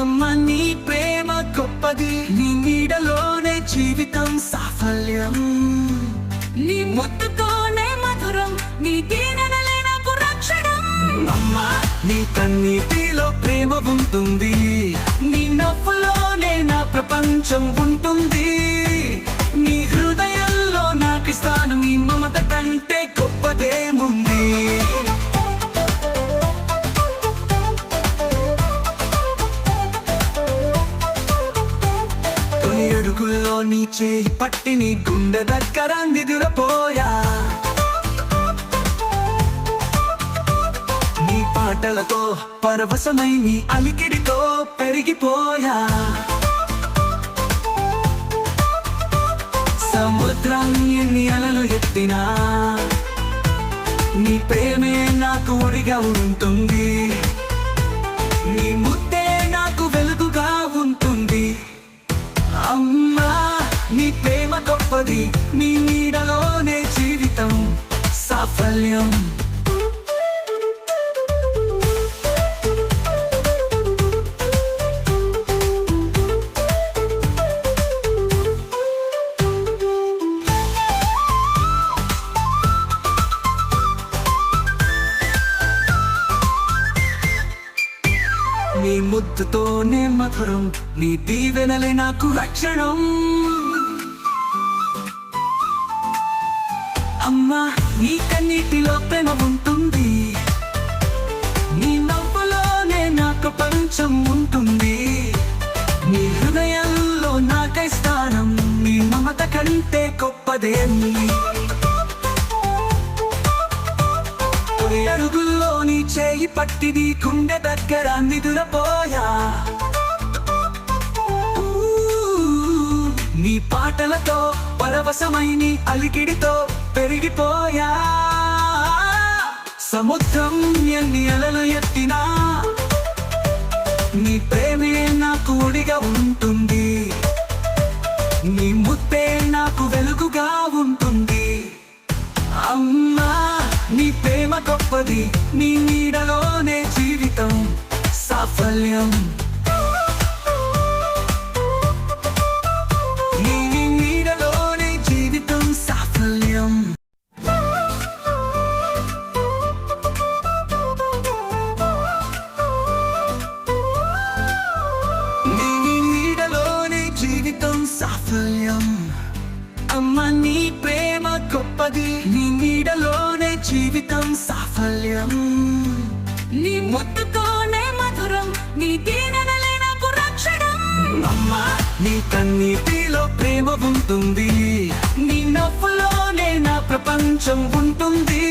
అమ్మ నీ ప్రేమ గొప్పది. నీ నీడలోనే జీవితం సాఫల్యం. నీ ముద్దుతోనే మధురం నీ దీనలే రక్షణం. అమ్మ నీ కన్నీటిలో ప్రేమ ఉంటుంది. నీ నవ్వులోనే నా ప్రపంచం ఉంటుంది. అడుగుల్లో నీ చేయి పట్టి నీ గుండె దగ్గర నిదురపోయా. నీ పాటలతో పరవశమై నీ అలికిడితో పెరిగిపోయా. సముద్రం ఎన్ని అలలు ఎత్తినా నీ ప్రేమే నాకు ఒడిగా ఉంటుంది. నీ ప్రేమ గొప్పది నీ నీడలోనే జీవితం సాఫల్యం. నీ ముద్దుతోనే మధురం నీ దీవెనలే నాకు రక్షణం అమ్మా నీ కన్నీటిలో ప్రేమ ఉంటుంది నీ నవ్వులోనే నాకు పంచం ఉంటుంది. నీ హృదయంలో నాకై స్థానం నీ మమత కంటే గొప్పదేమి అడుగుల్లో నీ చేయి పట్టి నీ గుండె దగ్గర నిదురపోయా. నీ పాటలతో పరవశమై నీ అలికిడితో పెరిగిపోయా. సముద్రం ఎన్ని అలలు ఎత్తినా నీ ప్రేమే నాకు ఒడిగా ఉంటుంది. నీ ముత్తే నాకు వెలుగుగా ఉంటుంది. అమ్మా నీ ప్రేమ గొప్పది నీ నీడలోనే జీవితం సాఫల్యం. ప్రేమ గొప్పది. నీ నీడలోనే జీవితం సాఫల్యం. నీ ముద్దుతోనే మధురం. నీ దీనెనలే నాకు రక్షణం. అమ్మ నీ కన్నీటిలో ప్రేమ ఉంటుంది. నీ నవ్వులోనే నా ప్రపంచం ఉంటుంది.